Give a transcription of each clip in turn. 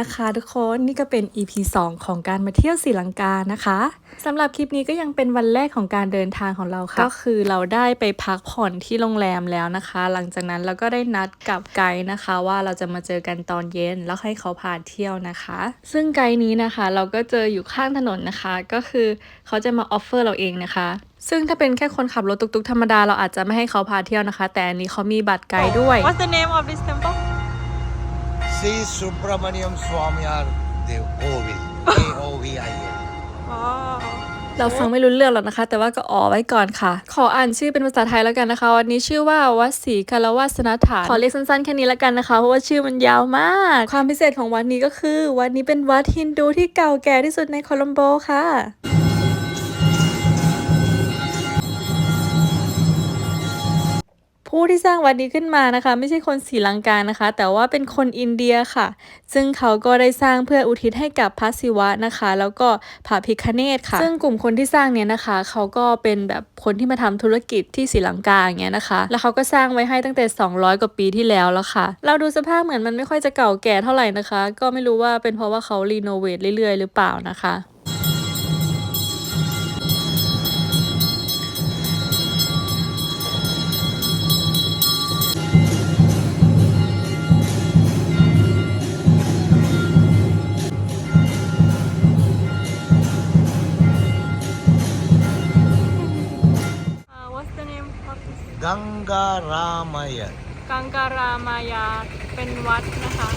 นะคะทุกคนนี่ก็เป็น EP 2 ของการมาเที่ยวศรีลังกานะคะสำหรับคลิปนี้ก็ยังเป็นวันแรกของการเดินทางของเราค่ะ ก็คือเราได้ไปพักผ่อนที่โรงแรมแล้วนะคะ หลังจากนั้นเราก็ได้นัดกับไกด์นะคะ ว่าเราจะมาเจอกันตอนเย็นแล้วให้เขาพาเที่ยวนะคะ ซึ่งไกด์นี้นะคะ เราก็เจออยู่ข้างถนนนะคะ ก็คือเขาจะมาออฟเฟอร์เราเองนะคะซึ่งถ้าเป็นแค่คนขับรถตุกๆธรรมดาเราอาจจะไม่ให้เขาพาเที่ยวนะคะ แต่อันนี้เขามีบัตรไกด์ด้วย What's the name of this temple? Sri Subramaniam Swamiyar Dev Kovil. A-O-V-I-L. Oh. เราฟังไม่รู้เรื่องหรอกนะคะ แต่ว่าก็อ๋อไว้ก่อนค่ะ ขออ่านชื่อเป็นภาษาไทยแล้วกันนะคะ วันนี้ชื่อว่าวัดศรีคารวาสนฐานขอเรียกสั้นๆแค่นี้แล้วกันนะคะ เพราะว่าชื่อมันยาวมาก ความพิเศษของวัดนี้ก็คือ วัดนี้เป็นวัดฮินดูที่เก่าแก่ที่สุดในโคลัมโบค่ะ ผู้ที่สร้างวัดนี้ขึ้นมานะคะ ไม่ใช่คนศรีลังกานะคะ แต่ว่าเป็นคนอินเดียค่ะ ซึ่งเขาก็ได้สร้างเพื่ออุทิศให้กับพระศิวะนะคะ แล้วก็พระพิคเนตค่ะ ซึ่งกลุ่มคนที่สร้างเนี่ยนะคะ เขาก็เป็นแบบคนที่มาทำธุรกิจที่ศรีลังกาอย่างเงี้ยนะคะ แล้วเขาก็สร้างไว้ให้ตั้งแต่ 200 กว่าปีที่แล้วแล้วค่ะ เราดูสภาพเหมือนมันไม่ค่อยจะเก่าแก่เท่าไหร่นะคะ ก็ไม่รู้ว่าเป็นเพราะว่าเขารีโนเวทเรื่อยๆ หรือเปล่านะคะ of this? Ganga Ramaya. กังการามายาเป็นวัดนะคะ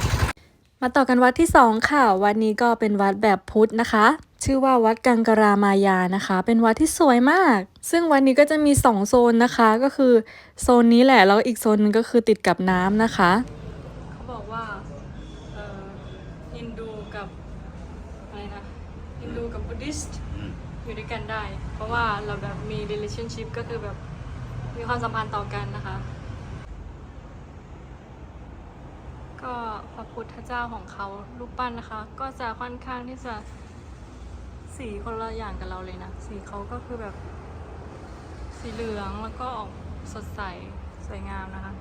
มาต่อกันวัดที่2ค่ะ วัดนี้ก็เป็นวัดแบบพุทธนะคะ ชื่อว่าวัดกังการามายานะคะ เป็นวัดที่สวยมาก ซึ่งวัดนี้ก็จะมี2โซนนะคะ ก็คือโซนนี้แหละ แล้วอีกโซนหนึงก็คือติดกับน้ำนะคะ เขาบอกว่าเอ่อฮินดูกับอะไรนะฮินดูกับบุ d ดิสต์อยู่ด้วยกันได้ เพราะว่าเราแบบมี relationship ก็คือแบบ มีความสัมพันธ์ต่อกันนะคะ ก็พระพุทธเจ้าของเขารูปปั้นนะคะ ก็จะค่อนข้างที่จะสีคนละอย่างกับเราเลยนะ สีเขาก็คือแบบ สีเหลืองแล้วก็ออกสดใสสวยงามนะคะ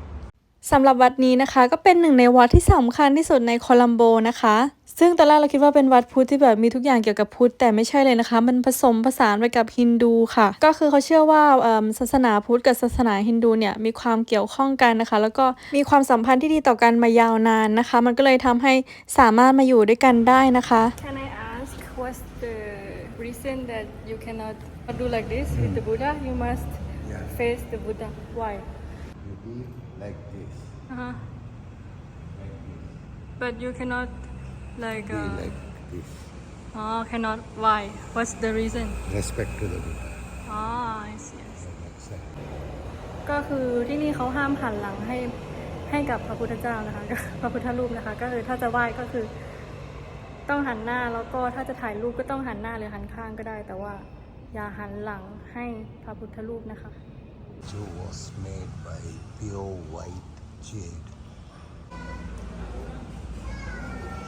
สำหรับวัดนี้นะคะก็เป็นหนึ่งในวัดที่สำคัญที่สุดในโคลัมโบนะคะ ซึ่งตอนแรกเราคิดว่าเป็นวัดพุทธที่แบบมีทุกอย่างเกี่ยวกับพุทธแต่ไม่ใช่เลยนะคะ มันผสมผสานไปกับฮินดูค่ะ ก็คือเขาเชื่อว่าเอิ่มศาสนาพุทธกับศาสนาฮินดูเนี่ยมีความเกี่ยวข้องกันนะคะ แล้วก็มีความสัมพันธ์ที่ดีต่อกันมายาวนานนะคะ มันก็เลยทำให้สามารถมาอยู่ด้วยกันได้นะคะ Can I ask what's the reason that you cannot do like this with the Buddha? You must Yeah. face the Buddha. Why? You be like this. Uh-huh. But you cannot like Be uh, like this. oh cannot why? What's the reason? Respect to the Buddha. Ah, I see. I see. That's it. ก็คือที่นี่เขาห้ามหันหลังให้ให้กับพระพุทธเจ้านะคะพระพุทธรูปนะคะ ก็คือถ้าจะไหว้ก็คือ ต้องหันหน้าแล้วก็ถ้าจะถ่ายรูปก็ต้องหันหน้าหรือหันข้างก็ได้ แต่ว่าอย่าหันหลังให้พระพุทธรูปนะคะ It was made by pure white jade.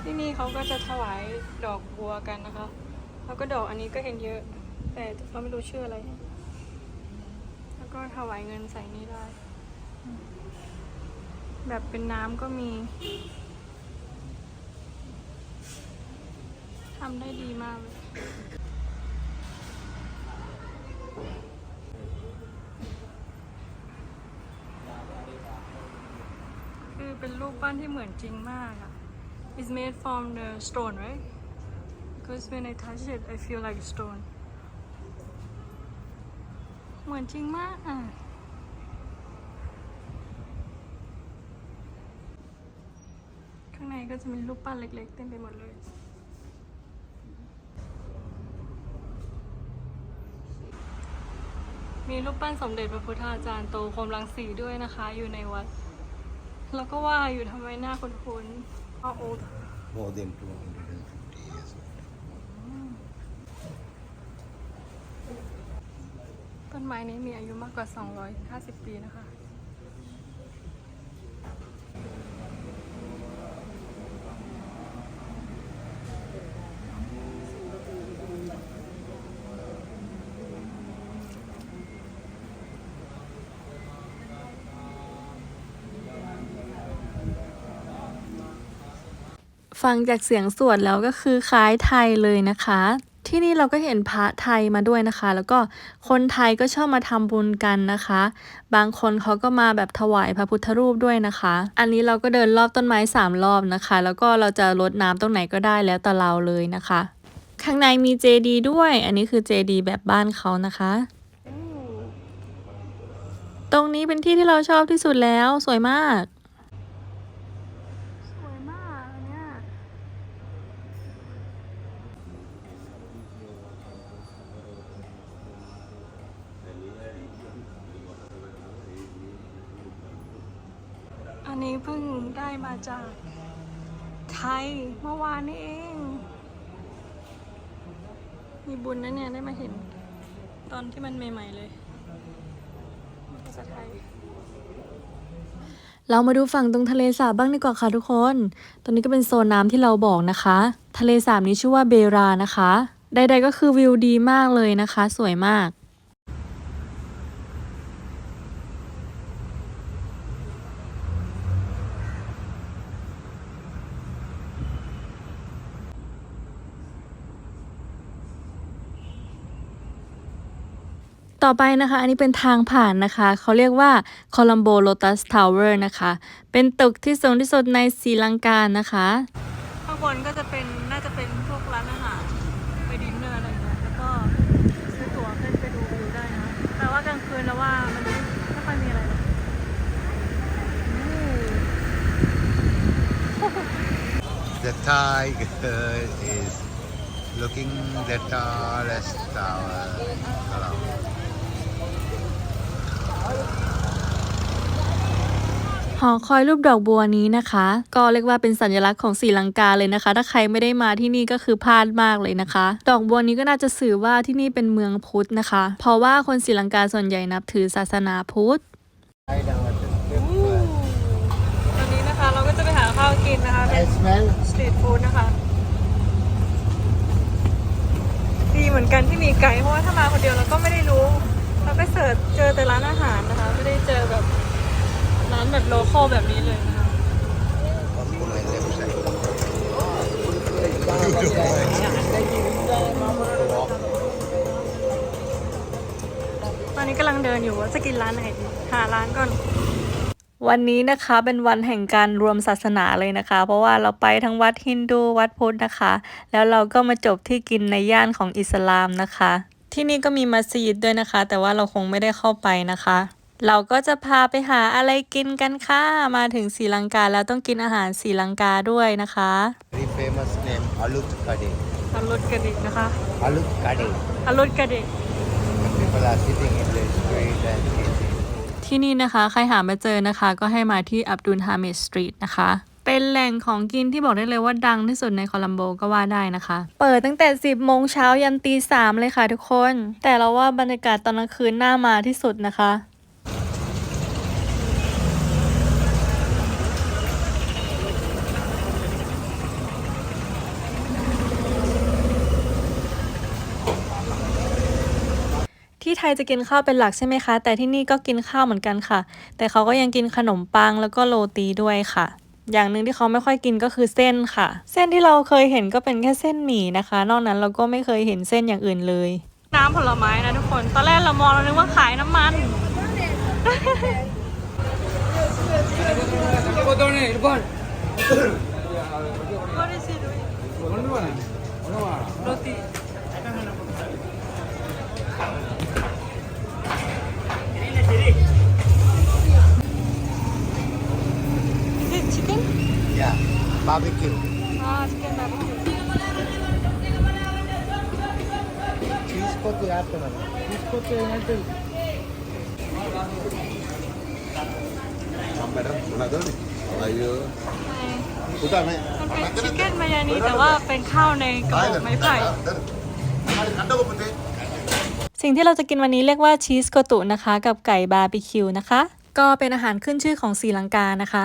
ที่นี่เขาก็จะถวายดอกบัวกันนะคะ แล้วก็ดอกอันนี้ก็เห็นเยอะ แต่เราไม่รู้ชื่ออะไร แล้วก็ถวายเงินใส่นี่ได้ แบบเป็นน้ำก็มีทำได้ดีมากเลย เป็นรูปปั้นที่เหมือนจริงมากอะ It's made from the stone right because when I touch it I feel like stone เหมือนจริงมากอะข้างในก็จะมีรูปปั้นเล็กๆเต็มไปหมดเลยมีรูปปั้นสมเด็จพระพุทธาจารย์โตคมรังสีด้วยนะคะ อยู่ในวัด แล้วก็ว่าอยู่ทำไมหน้าคุ้นๆ How old More than 250 years old. ต้นไม้นี้มีอายุมากกว่า 250 ปีนะคะ ฟังจากเสียงสวดแล้วก็คือคล้ายไทยเลยนะคะ ที่นี่เราก็เห็นพระไทยมาด้วยนะคะ แล้วก็คนไทยก็ชอบมาทำบุญกันนะคะ บางคนเขาก็มาแบบถวายพระพุทธรูปด้วยนะคะ อันนี้เราก็เดินรอบต้นไม้สามรอบนะคะ แล้วก็เราจะรดน้ำตรงไหนก็ได้แล้วแต่เราเลยนะคะ ข้างในมีเจดีด้วย อันนี้คือเจดีแบบบ้านเขานะคะตรงนี้เป็นที่ที่เราชอบที่สุดแล้วสวยมาก สวยมากอันเนี่ย อันนี้เพิ่งได้มาจากไทยเมื่อวานนี้เอง มีบุญนะเนี่ยได้มาเห็น ตอนที่มันใหม่ๆเลยภาษาไทยเรามาดูฝั่งตรงทะเลสาบบ้างดีกว่าค่ะทุกคนตรงนี้ก็เป็นโซนน้ำที่เราบอกนะคะ ทะเลสาบนี้ชื่อว่าเบรานะคะ ใดๆก็คือวิวดีมากเลยนะคะ สวยมาก ต่อไปนะคะ อันนี้เป็นทางผ่านนะคะ เขาเรียกว่า Colombo Lotus Tower นะคะ เป็นตึกที่สูงที่สุดในศรีลังกานะคะ ข้างบนก็จะเป็นน่าจะเป็นพวกร้านอาหาร ไปดินเนอร์อะไรอย่างเงี้ย แล้วก็ซื้อตั๋วขึ้นไปดูวิวได้นะ แต่ว่ากลางคืนแล้วว่ามันไม่ค่อยมีอะไรเลย The tiger is looking the tallest tower around. หอคอยรูปดอกบัวนี้นะคะ ก็เรียกว่าเป็นสัญลักษณ์ของศรีลังกาเลยนะคะ ถ้าใครไม่ได้มาที่นี่ก็คือพลาดมากเลยนะคะ ดอกบัวนี้ก็น่าจะสื่อว่าที่นี่เป็นเมืองพุทธนะคะ เพราะว่าคนศรีลังกาส่วนใหญ่นับถือศาสนาพุทธตอนนี้นะคะเราก็จะไปหาข้าวกินนะคะเป็น smell สตรีทฟู้ดนะคะดีเหมือนกันที่มีไกด์เพราะว่าถ้ามาคนเดียวเราก็ไม่ได้รู้ เราก็เสิร์ชเจอแต่ร้านอาหารนะคะ ไม่ได้เจอแบบร้านแบบโลคอลแบบนี้เลยนะคะตอนนี้กำลังเดินอยู่ว่าจะกินร้านไหนดีหาร้านก่อน วันนี้นะคะเป็นวันแห่งการรวมศาสนาเลยนะคะ เพราะว่าเราไปทั้งวัดฮินดูวัดพุทธนะคะ แล้วเราก็มาจบที่กินในย่านของอิสลามนะคะ ที่นี่ก็มีมัสยิดด้วยนะคะ แต่ว่าเราคงไม่ได้เข้าไปนะคะ เราก็จะพาไปหาอะไรกินกันค่ะ มาถึงศรีลังกาแล้วต้องกินอาหารศรีลังกาด้วยนะคะ Very famous name Aluk Kade. อรุณกระดิกนะคะ Aluk Kade. อรุณกระดิก People are sitting in the street and eating. ที่นี่นะคะ ใครหามาเจอนะคะ ก็ให้มาที่อับดุลฮามิดสตรีทนะคะ เป็นแหล่งของกินที่บอกได้เลยว่าดังที่สุดในโคลัมโบก็ว่าได้นะคะ เปิดตั้งแต่ 10 โมงเช้ายันตีสามเลยค่ะทุกคน แต่เราว่าบรรยากาศตอนกลางคืนน่ามาที่สุดนะคะที่ไทยจะกินข้าวเป็นหลักใช่ไหมคะ แต่ที่นี่ก็กินข้าวเหมือนกันค่ะ แต่เขาก็ยังกินขนมปังแล้วก็โรตีด้วยค่ะ อย่างหนึ่งที่เขาไม่ค่อยกินก็คือเส้นค่ะ เส้นที่เราเคยเห็นก็เป็นแค่เส้นหมี่นะคะ นอกนั้นเราก็ไม่เคยเห็นเส้นอย่างอื่นเลย น้ำผลไม้นะทุกคน ตอนแรกเรามองเรานึกว่าขายน้ำมัน What is he บาร์บีคิว हाँ चिकन बाबू चीज को तो याद करना चीज को तो याद करना मैडम थोड़ा दो नहीं अयो उठा मैं มันเป็นชิคเก้นมายานีแต่ว่าเป็นข้าวในกระบอกไม้ไผ่สิ่งที่เราจะกินวันนี้เรียกว่าชีสโกตุนะคะ กับไก่บาร์บีคิวนะคะ ก็เป็นอาหารขึ้นชื่อของสีลังกานะคะ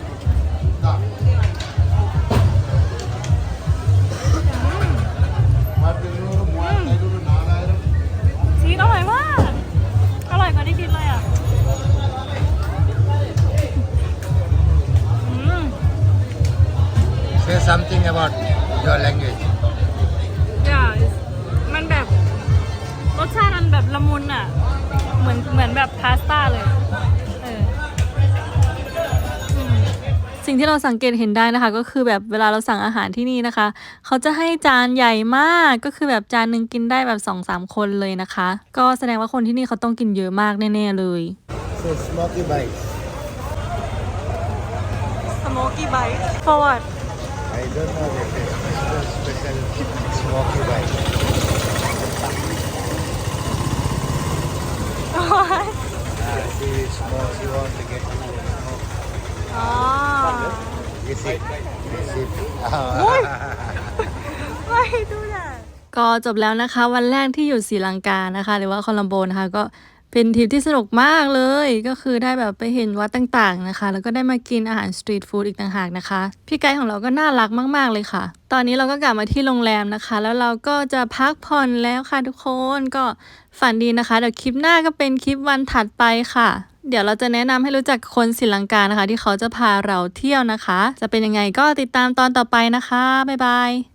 สิ่งที่เราสังเกตเห็นได้นะคะ ก็คือแบบเวลาเราสั่งอาหารที่นี่นะคะ เขาจะให้จานใหญ่มากก็คือแบบจานหนึ่งกินได้แบบ2อสามคนเลยนะคะ ก็แสดงว่าคนที่นี่เขาต้องกินเยอะมากแน่ๆเลย So smoky bites. smoky bite forward I don't know the taste. It's a special smoky bite. Ah, see, it's small. You want to get smoke. อ๋อ ไม่ดูแลก็จบแล้วนะคะ วันแรกที่อยู่ศรีลังกานะคะ หรือว่าโคลัมโบนะคะก็เป็นทริปที่สนุกมากเลย ก็คือได้แบบไปเห็นวัดต่างๆนะคะ แล้วก็ได้มากินอาหารสตรีทฟู้ดอีกต่างหากนะคะ พี่ไกด์ของเราก็น่ารักมาก ๆ เลยค่ะ ตอนนี้เราก็กลับมาที่โรงแรมนะคะ แล้วเราก็จะพักผ่อนแล้วค่ะทุกคนก็ฝันดีนะคะเดี๋ยวคลิปหน้าก็เป็นคลิปวันถัดไปค่ะ เดี๋ยวเราจะแนะนำให้รู้จักคนศรีลังกานะคะ ที่เขาจะพาเราเที่ยวนะคะ จะเป็นยังไงก็ติดตามตอนต่อไปนะคะ บ๊ายบาย